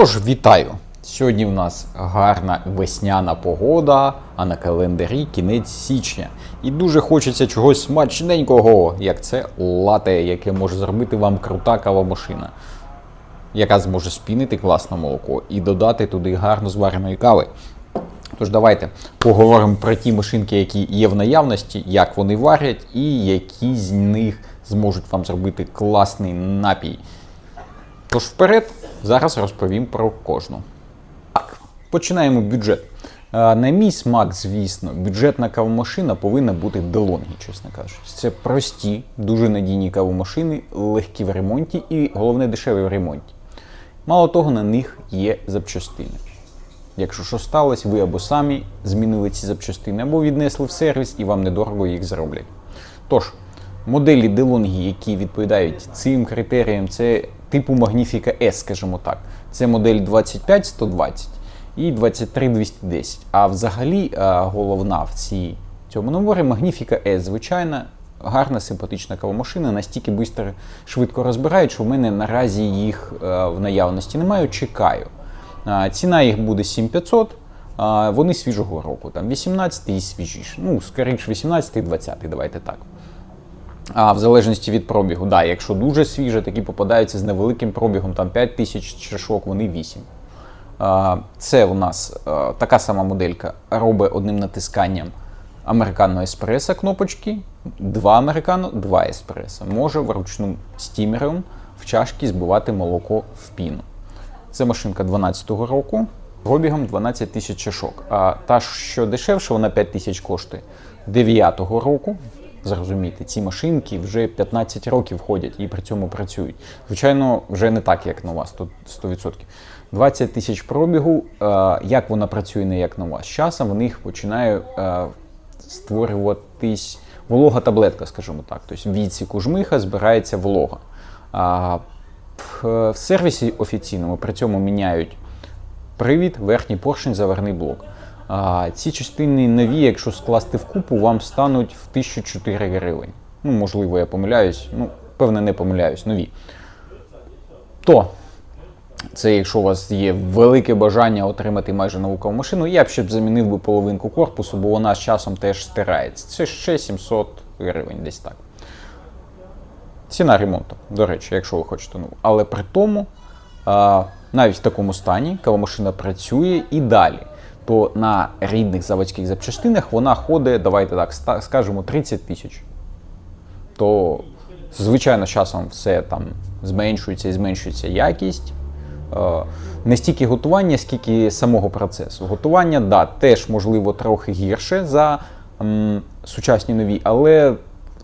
Тож, вітаю! Сьогодні в нас гарна весняна погода, а на календарі кінець січня. І дуже хочеться чогось смачненького, як це лате, яке може зробити вам крута кавомашина, яка зможе спінити класне молоко і додати туди гарно звареної кави. Тож давайте поговоримо про ті машинки, які є в наявності, як вони варять, і які з них зможуть вам зробити класний напій. Тож вперед, зараз розповім про кожну. Так, починаємо бюджет. Е, На мій смак, звісно, бюджетна кавомашина повинна бути DeLonghi, чесно кажучи. Це прості, дуже надійні кавомашини, легкі в ремонті і головне дешеві в ремонті. Мало того, на них є запчастини. Якщо що сталося, ви або самі змінили ці запчастини, або віднесли в сервіс і вам недорого їх зроблять. Тож, моделі DeLonghi, які відповідають цим критеріям, це типу Magnifica S, скажімо так. Це модель 25120 і 23210. А взагалі е, головна в цій цьому наборі Magnifica S, звичайна. Гарна, симпатична кавомашина, настільки бистро, швидко розбирають, що в мене наразі їх е, в наявності немає. Чекаю. Ціна їх буде 7500, вони свіжого року, там 18 і свіжіше. Ну, скоріше 18 і 20, давайте так. А в залежності від пробігу, да, якщо дуже свіже, такі попадаються з невеликим пробігом, там 5 тисяч чашок, вони 8. А, Це у нас така сама моделька робить одним натисканням американо еспресо кнопочки, два американо, два еспресо. Може вручну стімером в чашки збивати молоко в піну. Це машинка 12-го року, пробігом 12 тисяч чашок. А та, що дешевше, вона 5 тисяч коштує 9-го року. Зрозумійте, ці машинки вже 15 років ходять і при цьому працюють. Звичайно, вже не так, як тут 100%. 20 тисяч пробігу, е, як вона працює, не як на вас. З часом в них починає е, створюватись волога таблетка, скажімо так. Тобто в відсіку жмиха збирається волога. А, в сервісі офіційному при цьому міняють привід, верхній поршень, заварний блок. Ці частини нові, якщо скласти в купу, вам стануть в 1004 гривень. Ну, можливо, я помиляюсь. Ну, певне, не помиляюсь, нові. То, це якщо у вас є велике бажання отримати майже наукову машину, я б ще б замінив би половинку корпусу, бо вона з часом теж стирається. Це ще 700 гривень, десь так. Ціна ремонту, до речі, якщо ви хочете нову. Але при тому, навіть в такому стані кавомашина працює і далі. То на рідних заводських запчастинах вона ходить, давайте так скажемо, 30 тисяч. То, звичайно, часом все там зменшується і зменшується якість. Е, Не стільки готування, скільки самого процесу. Готування, да, теж можливо трохи гірше за м, сучасні нові, але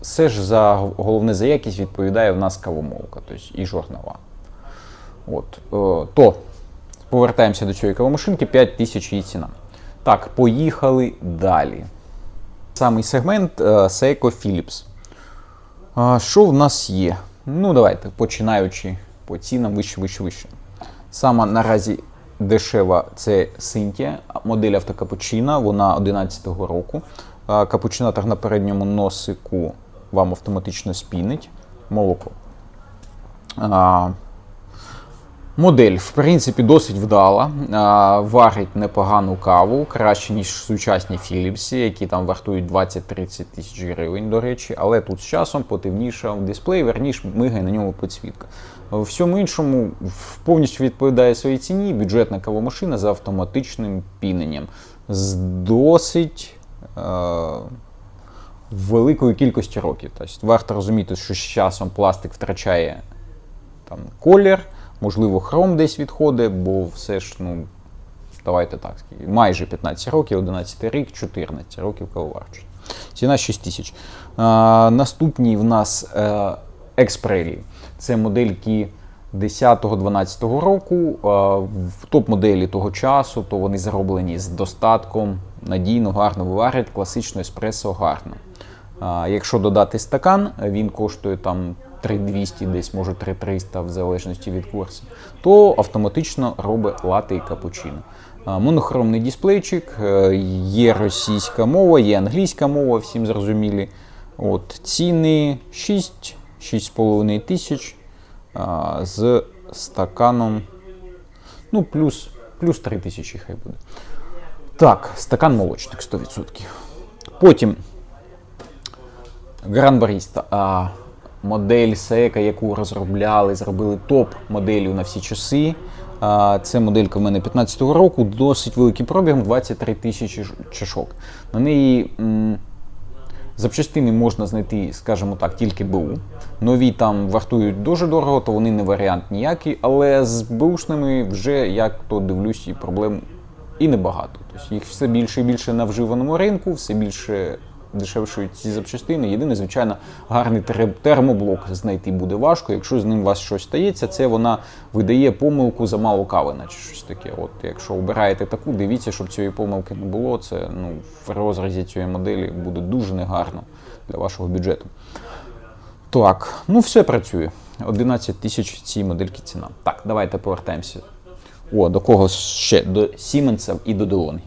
все ж за головне за якість відповідає в нас кавомолка, тобто і жорнова. От, е, то повертаємося до цієї кавомашинки, 5 тисяч її ціна. Так, поїхали далі. Самий сегмент е, Seiko Philips. Що в нас є? Ну, давайте, починаючи по цінам вище, вище, вище. Сама наразі дешева це Синтія, модель автокапучина, вона 11-го року. Капучинатор на передньому носику вам автоматично спінить молоко. Модель, в принципі, досить вдала. Варить непогану каву, краще, ніж сучасні Філіпсі, які там вартують 20-30 тисяч гривень, до речі. Але тут з часом потемнішав дисплей, верніш мигає на ньому підсвітка. В всьому іншому повністю відповідає своїй ціні бюджетна кавомашина з автоматичним піненням. З досить е- великою кількістю років. Тобто варто розуміти, що з часом пластик втрачає там колір, можливо, хром десь відходить, бо все ж, ну, давайте так, майже 15 років, 11 рік, 14 років кавоварчі. Ціна 6 тисяч. А, наступні в нас Експрелі. Це модельки 10-12 року. В топ-моделі того часу, то вони зроблені з достатком, надійно, гарно виварять, класично еспресо гарно. Якщо додати стакан, він коштує там 3200, десь може 3300 в залежності від курсу, то автоматично робить лати і капучино. Монохромний дисплейчик, е, є російська мова, є англійська мова, всім зрозумілі. От, ціни 6 6,5 тисяч з стаканом Ну, плюс, плюс 3 тисячі хай буде. Так, стакан молочник 100%. Потім Гран Баріста. Модель Сека, яку розробляли, зробили топ-моделлю на всі часи. Це моделька в мене 15-го року, досить великий пробіг, 23 тисячі чашок. На неї м, запчастини можна знайти, скажімо так, тільки БУ. Нові там вартують дуже дорого, то вони не варіант ніякий, але з бушними вже як то дивлюсь, і проблем і небагато. Тобто їх все більше і більше на вживаному ринку, все більше дешевшують ці запчастини. Єдине, звичайно, гарний термоблок знайти буде важко. Якщо з ним у вас щось стається, це вона видає помилку за мало кави, наче щось таке. От якщо обираєте таку, дивіться, щоб цієї помилки не було. Це ну, в розрізі цієї моделі буде дуже негарно для вашого бюджету. Так, ну все працює. 11 тисяч цій модельки ціна. Так, давайте повертаємося. О, до кого ще? До Сіменсів і до Делонгі.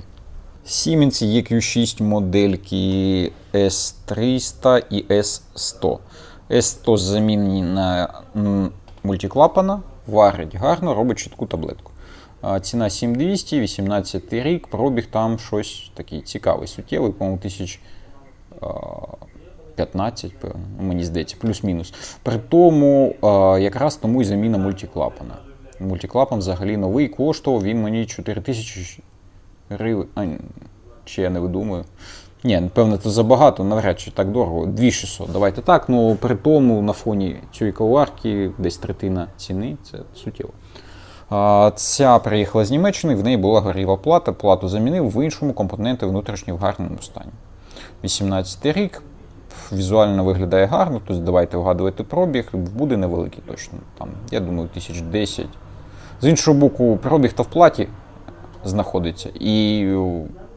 Siemens EQ6 модельки S300 і S100. S100 замінені на мультиклапана, варить гарно, робить чітку таблетку. Ціна 7200, 18 рік, пробіг там щось такий цікавий, суттєвий, по-моєму, тисяч а, 15, певно, ну, мені здається, плюс-мінус. При тому, якраз тому і заміна мультиклапана. Мультиклапан взагалі новий коштував, він мені 4000 гривень. Чи я не видумую. Ні, напевно, це забагато, навряд чи так дорого. 2600. Давайте так. Ну при тому на фоні цієї коварки десь третина ціни це суттєво. Ця приїхала з Німеччини, в неї була горіла плата, плату замінив, в іншому компоненти внутрішні в гарному стані. 18 рік, візуально виглядає гарно, тобто давайте вгадувати пробіг, буде невеликий точно. Там, я думаю, 1010. З іншого боку, пробіг то в платі знаходиться, і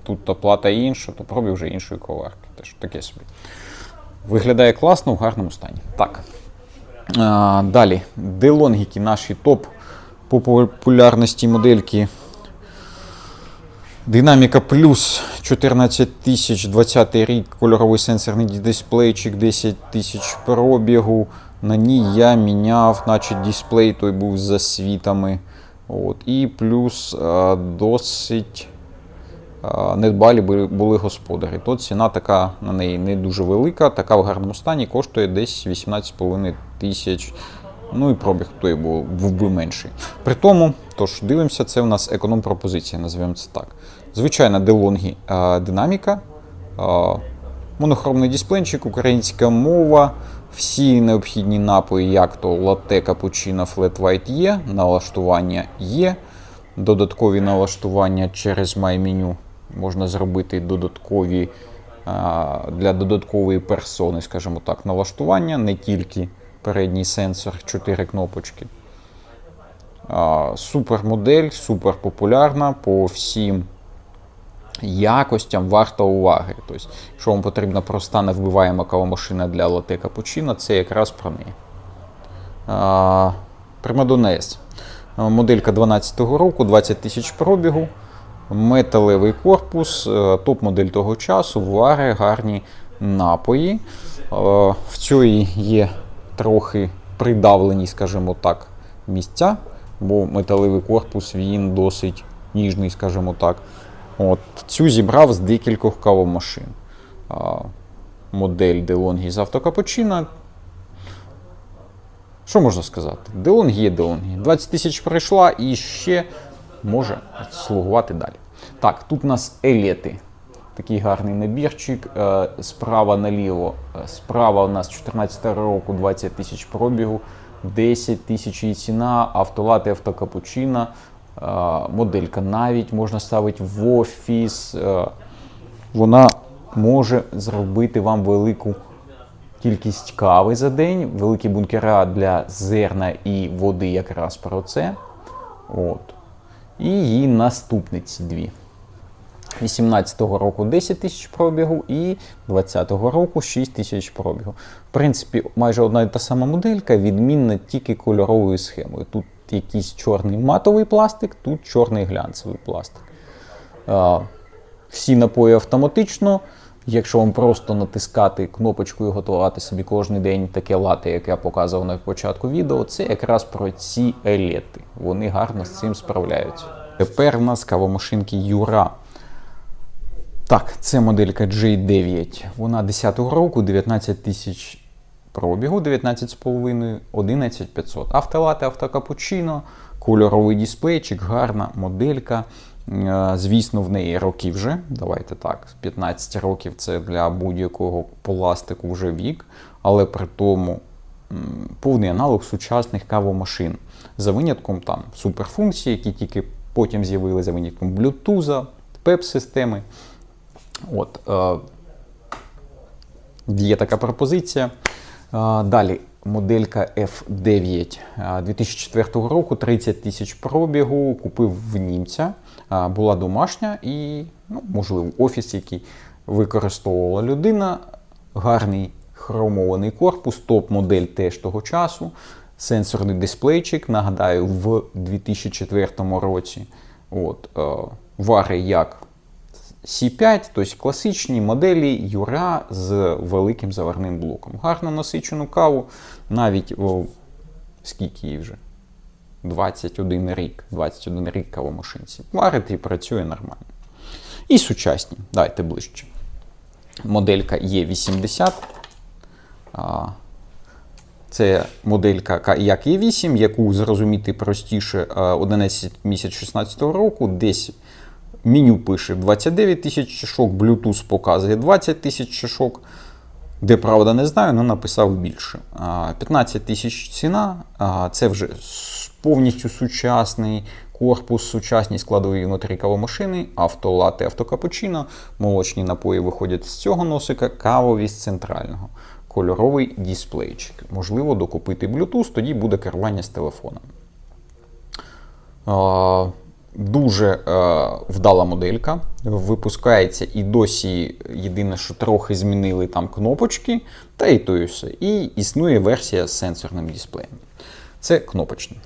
тут та плата інша, то пробіг вже іншої коварки. Теж таке собі. Виглядає класно в гарному стані. Так. А, далі. Делонгіки наші топ по популярності модельки. Динаміка плюс 14 тисяч 20 рік, кольоровий сенсорний дисплейчик, 10 тисяч пробігу. На ній я міняв, наче дисплей той був з засвітами. От. І плюс досить недбалі були, господарі. То ціна така на неї не дуже велика, така в гарному стані, коштує десь 18,5 тисяч. Ну і пробіг той був, би менший. При тому, тож дивимося, це у нас економ-пропозиція, називаємо це так. Звичайна DeLonghi а, динаміка, монохромний дисплейчик, українська мова, всі необхідні напої, як то латте, капучино, флет white є, налаштування є, додаткові налаштування через MyMenu можна зробити додаткові для додаткової персони, скажімо так, налаштування, не тільки передній сенсор, 4 кнопочки. Супер модель, супер популярна по всім якостям варта уваги. Тобто, якщо вам потрібна проста невбиваєма кавомашина для латте капучино, це якраз про неї. Primadonna Моделька 12-го року, 20 тисяч пробігу, металевий корпус, е, топ-модель того часу, вари, гарні напої. Е, В цій є трохи придавлені, скажімо так, місця, бо металевий корпус він досить ніжний, скажімо так. От, цю зібрав з декількох кавомашин. А, модель DeLonghi з автокапучино. Що можна сказати? DeLonghi є DeLonghi. 20 тисяч пройшла і ще може слугувати далі. Так, тут у нас елети. Такий гарний набірчик. Е, Справа наліво. Е, Справа у нас 14 року 20 тисяч пробігу, 10 тисяч її ціна, автолати, автокапучино. Моделька навіть можна ставити в офіс. Е, Вона може зробити вам велику кількість кави за день, великі бункера для зерна і води якраз про це. От. І її наступниці дві. 18-го року 10 тисяч пробігу і 20-го року 6 тисяч пробігу. В принципі, майже одна і та сама моделька, відмінна тільки кольоровою схемою. Тут якийсь чорний матовий пластик, тут чорний глянцевий пластик. Всі напої автоматично, Якщо вам просто натискати кнопочку і готувати собі кожен день таке лате, яке я показував на початку відео, це якраз про ці елети. Вони гарно з цим справляються. Тепер в нас кавомашинки Юра. Так, це моделька J9. Вона 10-го року, 19 тисяч пробігу, 19,5, 11500. Автолати, автокапучино, кольоровий дисплейчик, гарна моделька. Е, Звісно, в неї роки вже. Давайте так, 15 років це для будь-якого пластику вже вік, але при тому повний аналог сучасних кавомашин. За винятком там суперфункції, які тільки потім з'явилися, за винятком Bluetooth, PEP-системи. От, е, є така пропозиція. Далі моделька F9 е, 2004 року, 30 тисяч пробігу, купив в німця. Була домашня і, ну, можливо, офіс, який використовувала людина. Гарний хромований корпус, топ-модель теж того часу. Сенсорний дисплейчик, нагадаю, в 2004 році. От, е, вари як C5, тобто класичні моделі Юра з великим заварним блоком. Гарно насичену каву, навіть о, скільки їй вже? 21 рік. 21 рік кавомашинці. Варить і працює нормально. І сучасні. Дайте ближче. Моделька Е80. Це моделька як Е8, яку зрозуміти простіше е, 11 місяць 16 року, десь меню пише 29 тисяч чашок, Bluetooth показує 20 тисяч чашок. Де правда не знаю, але написав більше. 15 тисяч ціна. Це вже повністю сучасний корпус, сучасні складові внутрі кавомашини, автолати, автокапучино, молочні напої виходять з цього носика, кавові з центрального. Кольоровий дисплейчик. Можливо, докупити Bluetooth, тоді буде керування з телефоном. Дуже е, вдала моделька. Випускається і досі єдине, що трохи змінили там кнопочки, та і то і все. І існує версія з сенсорним дисплеєм. Це кнопочна.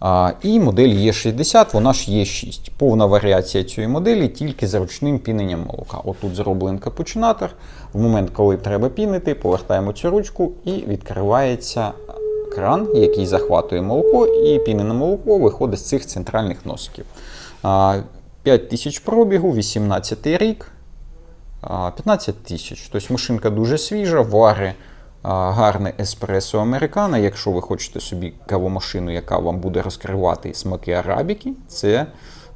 А, і модель Е60, вона ж Е6. Повна варіація цієї моделі тільки з ручним піненням молока. Отут зроблений капучинатор. В момент, коли треба пінити, повертаємо цю ручку і відкривається кран, який захватує молоко, і пінене молоко виходить з цих центральних носиків. А, 5 тисяч пробігу, 18 рік, 15 тисяч. Тобто машинка дуже свіжа, вари гарне еспресо американо. Якщо ви хочете собі кавомашину, яка вам буде розкривати смаки арабіки, це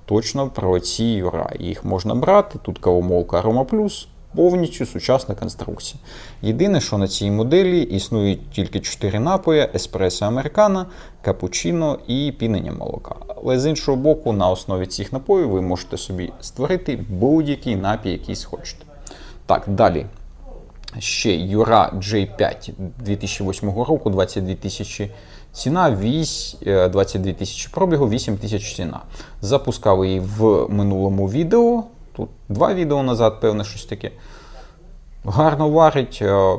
точно про ці юра. Їх можна брати. Тут кавомолка Aroma Plus, повністю сучасна конструкція. Єдине, що на цій моделі існують тільки 4 напої: еспресо американо, капучино і пінення молока. Але з іншого боку, на основі цих напоїв ви можете собі створити будь-який напій, який схочете. Так, далі. Ще Юра J5 2008 року, 22 тисячі ціна, 8, е, 22 тисячі пробігу, 8 тисяч ціна. Запускав її в минулому відео. Тут два відео назад, певне, щось таке. Гарно варить е,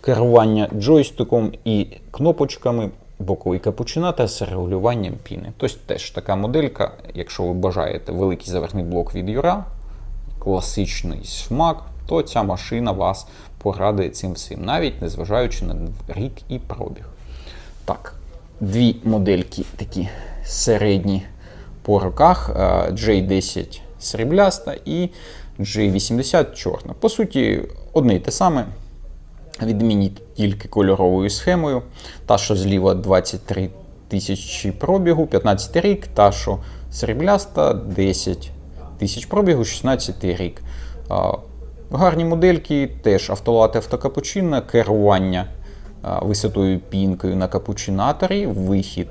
керування джойстиком і кнопочками, боковий капучинатор з регулюванням піни. Тобто теж така моделька, якщо ви бажаєте великий заверхний блок від Юра, класичний смак, то ця машина вас порадує цим всім, навіть незважаючи на рік і пробіг. Так, дві модельки такі середні по роках: е, J10 срібляста і J80 чорна. По суті, одне й те саме. Відмініть тільки кольоровою схемою. Та, що зліва 23 тисячі пробігу, 15 рік, та, що срібляста 10 тисяч пробігу, 16 рік. Гарні модельки, теж автолати автокапучино, керування висотою пінкою на капучинаторі, вихід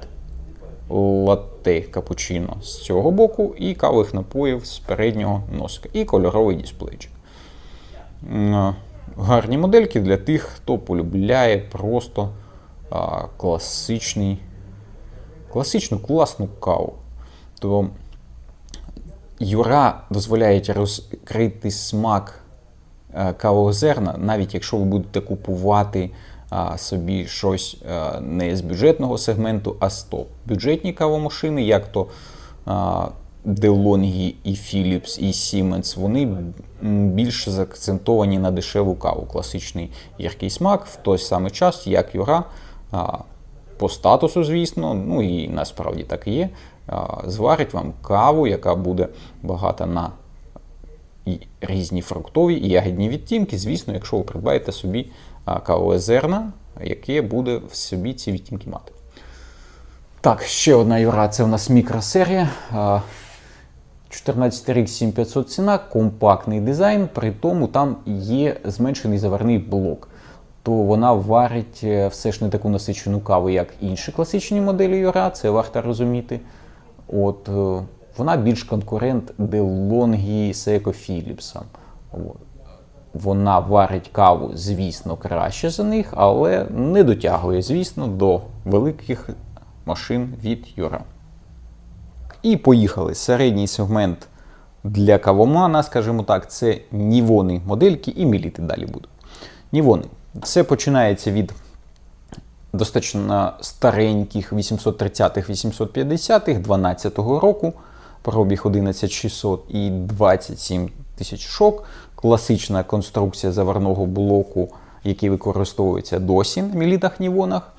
латте капучино з цього боку, і кавових напоїв з переднього носка, і кольоровий дисплейчик. Гарні модельки для тих, хто полюбляє просто а, класичний, класичну класну каву. То Юра дозволяє розкрити смак е, кавового зерна, навіть якщо ви будете купувати а, собі щось е, не з бюджетного сегменту, а з топ. Бюджетні кавомашини, як то а, DeLonghi і Philips і Siemens, вони більш заакцентовані на дешеву каву. Класичний гіркий смак в той самий час, як Юра. По статусу, звісно, ну і насправді так і є. Зварить вам каву, яка буде багата на різні фруктові і ягідні відтінки. Звісно, якщо ви придбаєте собі кавове зерна, яке буде в собі ці відтінки мати. Так, ще одна юра, це у нас мікросерія. А, 14 рік 7500 ціна, компактний дизайн, при тому там є зменшений заварний блок. То вона варить е, все ж не таку насичену каву, як інші класичні моделі Юра, це варто розуміти. От, е, вона більш конкурент Seiko Philips. От. Вона варить каву, звісно, краще за них, але не дотягує, звісно, до великих машин від Юра. І поїхали. Середній сегмент для кавомана, скажімо так, це нівони модельки і міліти далі будуть. Нівони. Все починається від достатньо стареньких 830-х, 850-х, 12-го року, пробіг 11600 і 27 тисяч шок. Класична конструкція заварного блоку, який використовується досі на мілітах нівонах.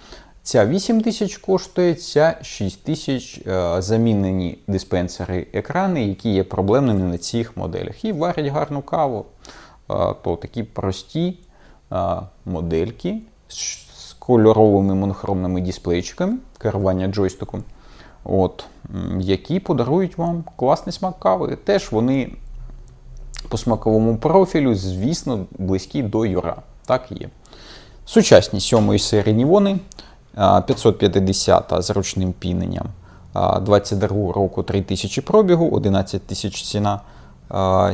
Ця 8 тисяч коштує, ця 6 тисяч е, замінені диспенсери екрани, які є проблемними на цих моделях. І варять гарну каву. Е, То такі прості е, модельки з кольоровими монохромними дисплейчиками керування джойстиком, от, які подарують вам класний смак кави. Теж вони по смаковому профілю, звісно, близькі до Юра. Так і є. Сучасні сьомої серії Нівони, 550 з ручним піненням, а, 22 року 3000 пробігу, 11 тисяч ціна,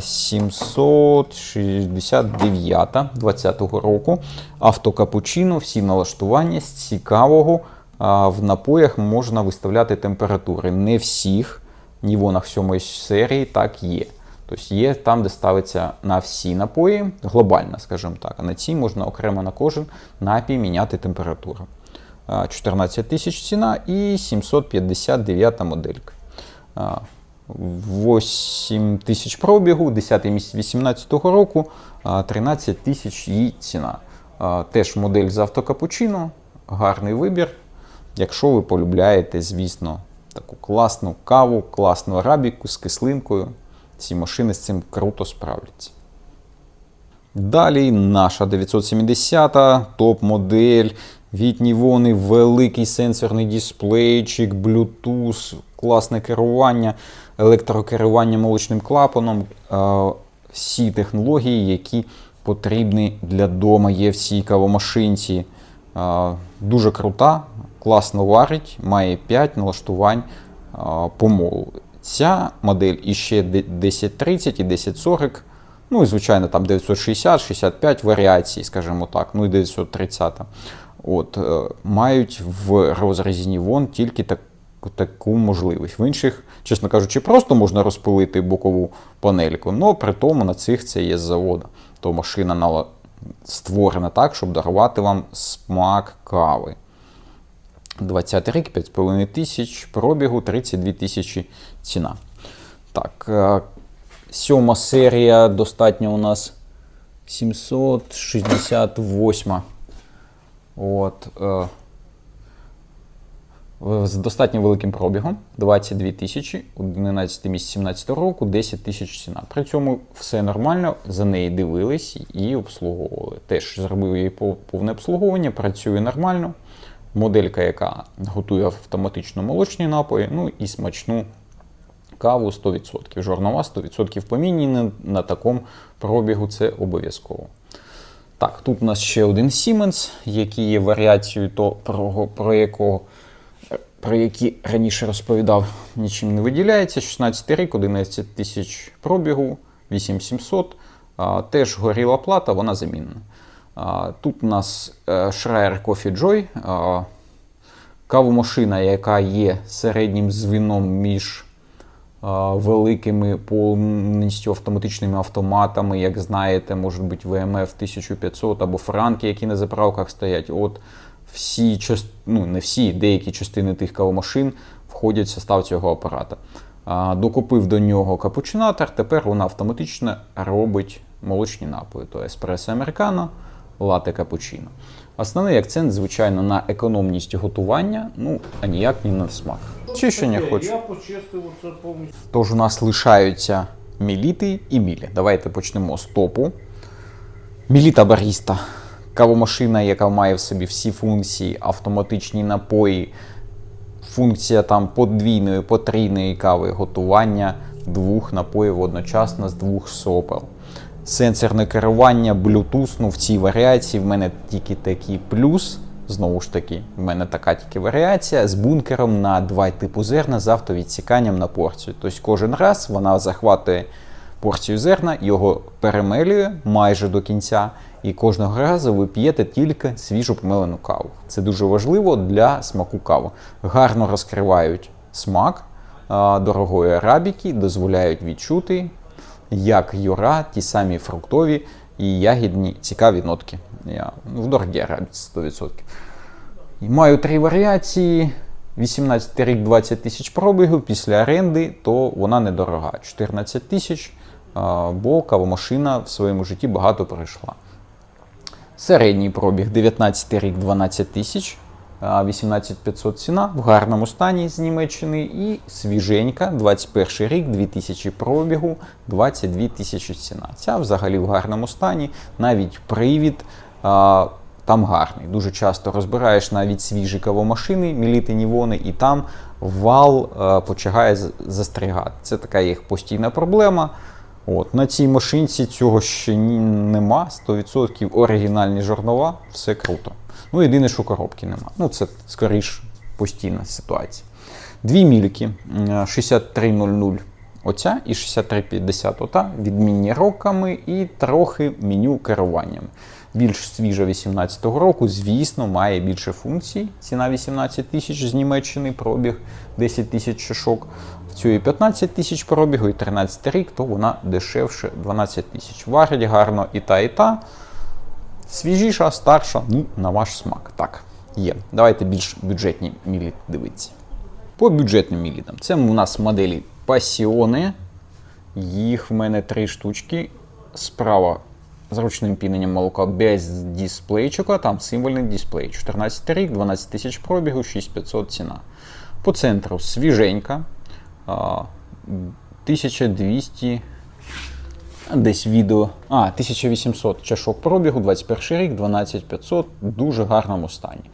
769 20 року. Автокапучино, всі налаштування з цікавого. В напоях можна виставляти температури. Не всіх нівонах сьомої серії так є. Тобто є там, де ставиться на всі напої, глобально, скажімо так. А на цій можна окремо на кожен напій міняти температуру. А, 14 тисяч ціна і 759 моделька. А, 8 тисяч пробігу, 10 місяць 2018 року, 13 тисяч її ціна. Теж модель з автокапучино, гарний вибір. Якщо ви полюбляєте, звісно, таку класну каву, класну арабіку з кислинкою, ці машини з цим круто справляться. Далі наша 970 топ-модель. Від Нівони великий сенсорний дисплейчик, Bluetooth, класне керування, електрокерування молочним клапаном. Е, Всі технології, які потрібні для дома, є в цій кавомашинці. Е, Дуже крута, класно варить, має 5 налаштувань е, помолу. Ця модель іще 1030 і 1040. Ну і звичайно, там 960, 65 варіацій, скажімо так, ну і 930. От, е, мають в розрізі Нівон тільки так, таку можливість. В інших, чесно кажучи, просто можна розпилити бокову панельку, але при тому на цих це є з заводу. То машина нала- створена так, щоб дарувати вам смак кави. 20 рік, 5,5 тисяч, пробігу 32 тисячі ціна. Так, е, сьома серія достатньо у нас 768. От, е, з достатньо великим пробігом 22 тисячі, 11 місяць 17 року, 10 тисяч ціна. При цьому все нормально, за неї дивились і обслуговували. Теж зробив пов- повне обслуговування, працює нормально. Моделька, яка готує автоматично молочні напої, ну і смачну каву 100%. Жорнова 100% помінені на такому пробігу це обов'язково. Так, тут у нас ще один Siemens, який є варіацією то, про, про якого про які раніше розповідав, нічим не виділяється. 16 рік, 11 тисяч пробігу, 8700. А, теж горіла плата, вона замінена. А, тут у нас е, Schreier Coffee Joy, а, кавомашина, яка є середнім звіном між великими повністю автоматичними автоматами, як знаєте, можуть бути ВМФ 1500 або франки, які на заправках стоять. От всі ну не всі, деякі частини тих кавомашин входять в состав цього апарата. Докупив до нього капучинатор, тепер вона автоматично робить молочні напої, то еспресо американо, лате капучино. Основний акцент, звичайно, на економність готування, ну а ніяк не на смак. Чищення хочу. Я почистив оце повністю. Тож у нас лишаються міліти і мілі. Давайте почнемо з топу. Міліта баріста. Кавомашина, яка має в собі всі функції, автоматичні напої, функція там подвійної, потрійної кави, готування двох напоїв одночасно з двох сопел. Сенсорне керування, Bluetooth, ну в цій варіації в мене тільки такий плюс. Знову ж таки, в мене така тільки варіація з бункером на два типу зерна з автовідсіканням на порцію. Тобто кожен раз вона захватує порцію зерна, його перемелює майже до кінця, і кожного разу ви п'єте тільки свіжу помелену каву. Це дуже важливо для смаку кави. Гарно розкривають смак дорогої арабіки, дозволяють відчути, як юра, ті самі фруктові і ягідні цікаві нотки. Я ну, в дорогій арабіці 100%. І Маю три варіації. 18 рік 20 тисяч пробігів після оренди, то вона недорога. 14 тисяч, бо кавомашина в своєму житті багато пройшла. Середній пробіг 19 рік 12 тисяч, 18500 ціна в гарному стані з Німеччини. І свіженька 21 рік 2000 пробігу, 22 тисячі ціна. Ця взагалі в гарному стані, навіть привід. а, там гарний. Дуже часто розбираєш навіть свіжі кавомашини, міліти нівони, і там вал е, починає застрягати. Це така їх постійна проблема. От, на цій машинці цього ще нема. 100% оригінальні жорнова, все круто. Ну, єдине, що коробки нема. Ну, це скоріш постійна ситуація. Дві мільки 6300 оця і 6350 ота, відмінні роками і трохи меню керуванням. Більш свіжа 18-го року, звісно, має більше функцій. Ціна 18 тисяч з Німеччини, пробіг 10 тисяч шишок. В цій 15 тисяч пробігу і 13 рік, то вона дешевше 12 тисяч. Варить гарно і та, і та. Свіжіша, старша, ну, на ваш смак. Так, є. Давайте більш бюджетні мілі дивитися. По бюджетним мілітам. Це у нас моделі Пасіони. Їх в мене три штучки. Справа з ручним піненням молока без дисплейчика, там символьний дисплей. 14 рік, 12 тисяч пробігу, 6500 ціна. По центру свіженька. а, 1200. Десь відео. А, 1800 чашок пробігу, 21 рік, 12500, дуже гарному стані.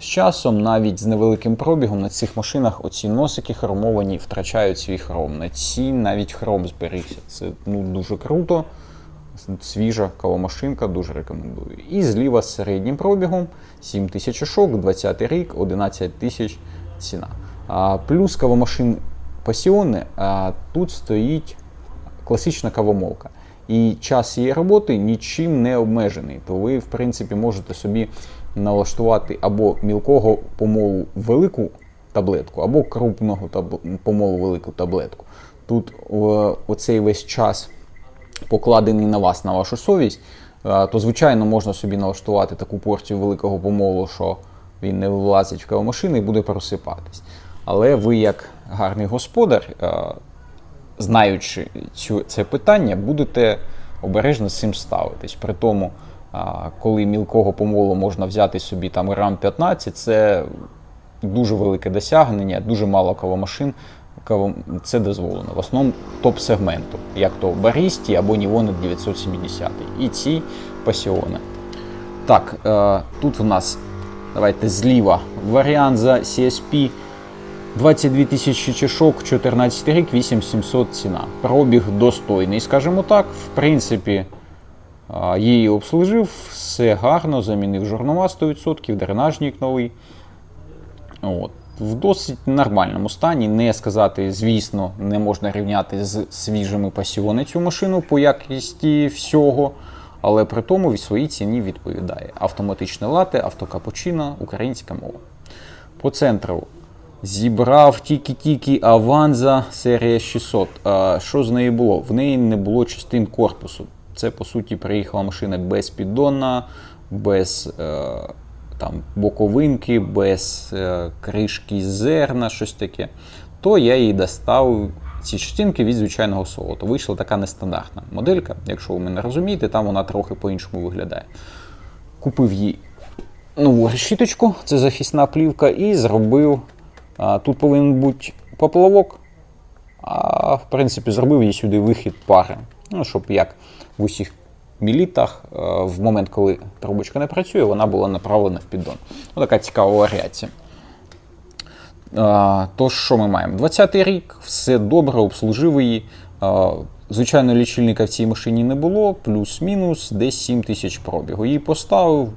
З часом, навіть з невеликим пробігом на цих машинах оці носики хромовані втрачають свій хром. На ці навіть хром зберігся. Це ну, дуже круто. Свіжа кавомашинка, дуже рекомендую. І зліва з середнім пробігом 7 тисяч шок, 20 рік, 11 тисяч ціна. А, плюс кавомашин пасіони, а тут стоїть класична кавомолка. І час її роботи нічим не обмежений. То ви, в принципі, можете собі налаштувати або мілкого помолу велику таблетку, або крупного таб- помолу велику таблетку. Тут о, оцей весь час покладений на вас, на вашу совість, е, то звичайно можна собі налаштувати таку порцію великого помолу, що він не влазить в кавомашину і буде просипатись. Але ви, як гарний господар, е, знаючи цю, це питання, будете обережно з цим ставитись. При тому, коли мілкого помолу можна взяти собі там грам 15, це дуже велике досягнення, дуже мало кавомашин. каво- Це дозволено. В основному топ-сегменту, як то Барісті або Нівони 970 і ці пасіони. Так, е, тут у нас давайте зліва варіант за CSP 22 тисячі чашок, 14 рік, 8700 ціна. Пробіг достойний, скажімо так. В принципі, її обслужив, все гарно, замінив журнова 100%, дренажник новий. От. В досить нормальному стані. Не сказати, звісно, не можна рівняти з свіжими пасіони цю машину по якості всього. Але при тому в своїй ціні відповідає. Автоматичне лате, автокапучино, українська мова. По центру зібрав тільки-тільки Аванза серія 600. А що з нею було? В неї не було частин корпусу. Це, по суті, приїхала машина без піддона, без е, там, боковинки, без е, кришки зерна, щось таке. то я їй достав ці частинки від звичайного солоту. Вийшла така нестандартна моделька. Якщо ви мене розумієте, там вона трохи по-іншому виглядає. Купив їй нову решіточку, це захисна плівка, і зробив. Тут повинен бути поплавок, а в принципі зробив їй сюди вихід пари. Ну, щоб як в усіх мілітах, е, в момент, коли трубочка не працює, вона була направлена в піддон. Ось така цікава варіація. Тож, що ми маємо? 20-й рік, все добре, обслужив її. Звичайно, лічильника в цій машині не було, плюс-мінус десь 7 тисяч пробігу. Її поставив,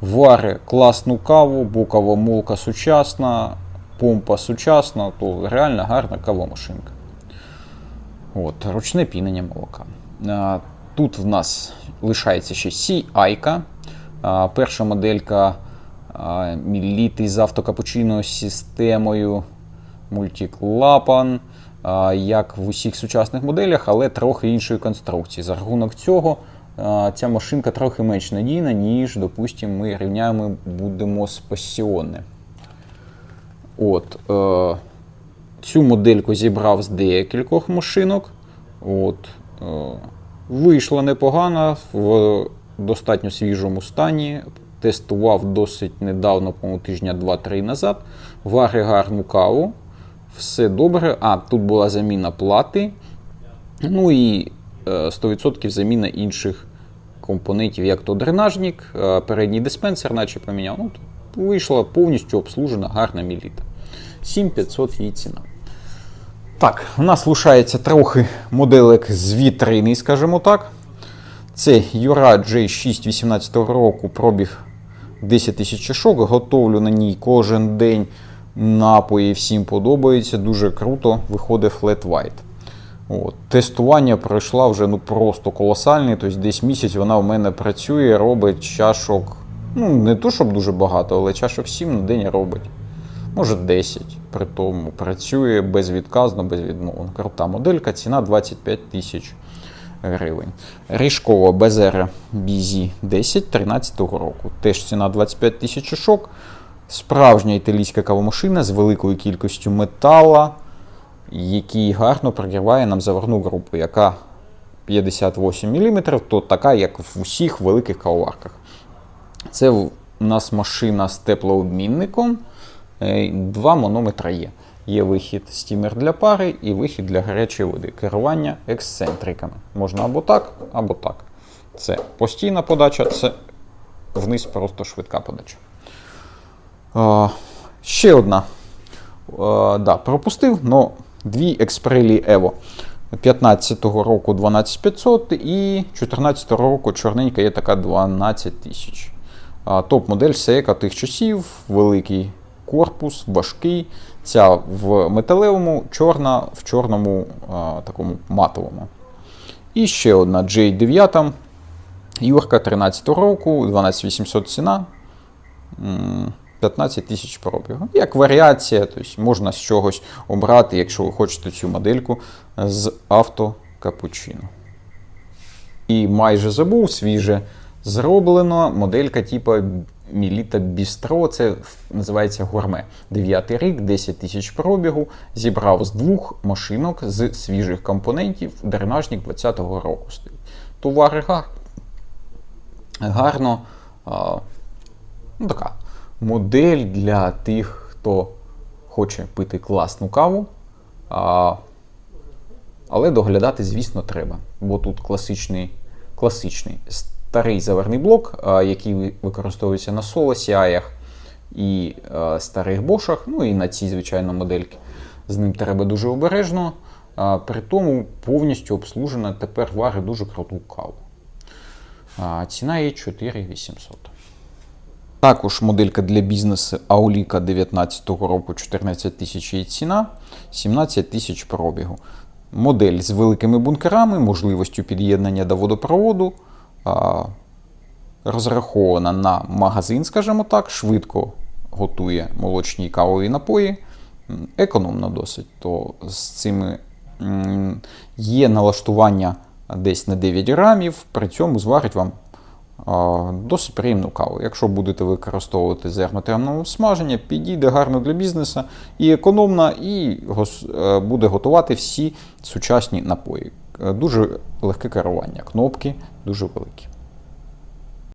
вари класну каву, бокова молка сучасна, помпа сучасна, то реально гарна кавомашинка. От, ручне пінення молока. А, Тут в нас лишається ще CI. А, Перша моделька міліти з автокапучино системою мультиклапан, як в усіх сучасних моделях, але трохи іншої конструкції. За рахунок цього ця машинка трохи менш надійна, ніж, допустимо, ми рівняємо будемо з Passion. От, е, цю модельку зібрав з декількох машинок. От, е, вийшла непогано в достатньо свіжому стані. Тестував досить недавно, по-моєму, тижня 2-3 назад. Вари гарну каву. Все добре. А, тут була заміна плати. Ну і е, 100% заміна інших компонентів, як то дренажник, е, передній диспенсер, наче поміняв. Ну, вийшла повністю обслужена гарна міліта. 7500 її ціна. Так, у нас лишається трохи моделек з вітрини, скажімо так. Це Юра J6 18 року, пробіг 10 тисяч чашок. Готовлю на ній кожен день напої, всім подобається. Дуже круто виходить Flat White. От. Тестування пройшла вже ну, просто колосальне. Тобто десь місяць вона в мене працює, робить чашок. Ну, не то, щоб дуже багато, але чашок 7 на день робить. Може 10. При тому працює безвідказно, безвідмовно. Крута моделька, ціна 25 тисяч гривень. Ріжкова Безера BZ 10 13 року. Теж ціна 25 тисяч чашок. Справжня італійська кавомашина з великою кількістю метала, який гарно прогріває нам заварну групу, яка 58 мм, то така, як в усіх великих кавоварках. Це в- нас машина з теплообмінником. Е, Два манометра є. Є вихід стімер для пари і вихід для гарячої води. Керування ексцентриками. Можна або так, або так. Це постійна подача, це вниз просто швидка подача. А, ще одна. А, да, пропустив, але дві експрелі Evo. 15-го року 12500 і 14-го року чорненька є така 12 тисяч. Топ-модель Seiko тих часів, великий корпус, важкий. Ця в металевому, чорна в чорному такому матовому. І ще одна J9. Юрка 13 року, 12800 ціна. 15 тисяч пробігу. Як варіація, тобто можна з чогось обрати, якщо ви хочете цю модельку з авто капучино. І майже забув, свіже зроблено моделька типу Міліта Бістро. Це називається гурме. 9 рік, 10 тисяч пробігу. Зібрав з двох машинок з свіжих компонентів. Дренажник 20-го року стоїть. Товари гар... гарно. А, ну, така модель для тих, хто хоче пити класну каву. А, але доглядати, звісно, треба. Бо тут класичний, класичний старий заварний блок, який використовується на соло сіаях і старих бошах, ну і на цій, звичайно, модельки. З ним треба дуже обережно. При тому повністю обслужена тепер варить дуже круту каву. Ціна її 4800. Також моделька для бізнесу Ауліка 19-го року 14 тисяч її ціна, 17 тисяч пробігу. Модель з великими бункерами, можливістю під'єднання до водопроводу, розрахована на магазин, скажімо так, швидко готує молочні і кавові напої, економно досить. То з цими є налаштування десь на 9 грамів, при цьому зварить вам досить приємну каву. Якщо будете використовувати з ароматермного смаження, підійде гарно для бізнесу і економна, і е, буде готувати всі сучасні напої. Е, Дуже легке керування, кнопки дуже великі.